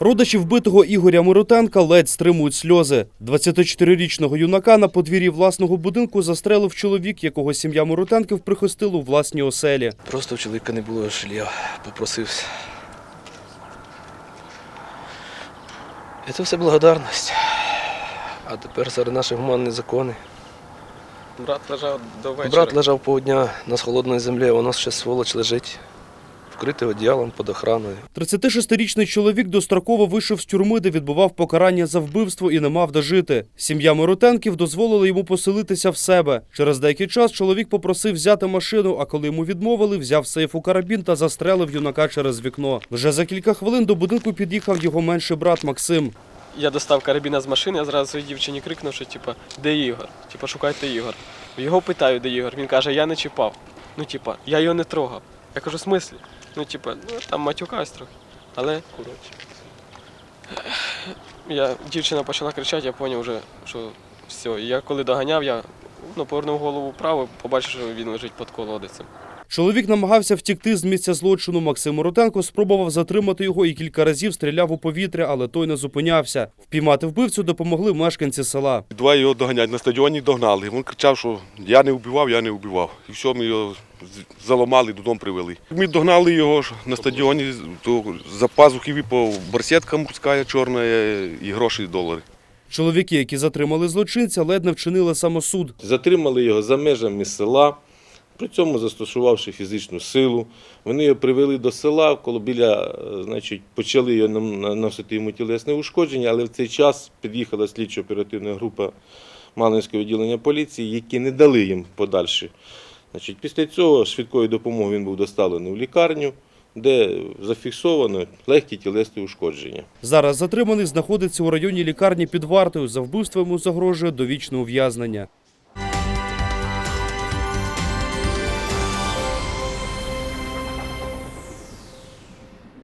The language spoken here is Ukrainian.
Родичі вбитого Ігоря Миротенка ледь стримують сльози. 24-річного юнака на подвір'ї власного будинку застрелив чоловік, якого сім'я Миротенків прихистила у власній оселі. Просто у чоловіка не було жилья, попросився. І це все благодарність. А тепер серед наших гуманні закони. Брат лежав до вечора. Брат лежав півдня на холодній землі, а воно ще сволоч лежить, вкритий одіялом під охраною. 36-річний чоловік достроково вийшов з тюрми, де відбував покарання за вбивство і не мав де жити. Сім'я Миротенків дозволила йому поселитися в себе. Через деякий час чоловік попросив взяти машину, а коли йому відмовили, взяв з сейфу карабін та застрелив юнака через вікно. Вже за кілька хвилин до будинку під'їхав його менший брат Максим. Я достав карабіна з машини, я зразу своїй дівчині крикнув, що типа, де Ігор? Типа, шукайте Ігор. Його питаю, де Ігор. Він каже, я не чіпав. Ну, типа, я його не трогав. Я кажу, в смислі? Ну, типа, ну там матюкаюсь трохи. Але, коротше. Я, дівчина почала кричати, я зрозумів вже, що все. І я коли доганяв, я ну, повернув голову вправо, побачив, що він лежить під колодицем. Чоловік намагався втікти з місця злочину. Максим Моротенко спробував затримати його і кілька разів стріляв у повітря, але той не зупинявся. Впіймати вбивцю допомогли мешканці села. Два його доганять на стадіоні догнали. Він кричав, що я не вбивав, я не вбивав. І все, ми його заламали, додому привели. Ми догнали його на стадіоні, то за пазухи по барсетка морська чорна і гроші долари. Чоловіки, які затримали злочинця, ледь не вчинили самосуд. Затримали його за межами села, при цьому застосувавши фізичну силу. Вони його привели до села, коли біля, е, значить, почали його наносити йому тілесне ушкодження, але в цей час під'їхала слідчо-оперативна група Малинського відділення поліції, які не дали їм подальше. Значить, після цього швидкою допомогою він був доставлений в лікарню, де зафіксовано легкі тілесні ушкодження. Зараз затриманий знаходиться у районній лікарні під вартою. За вбивство йому загрожує довічне ув'язнення.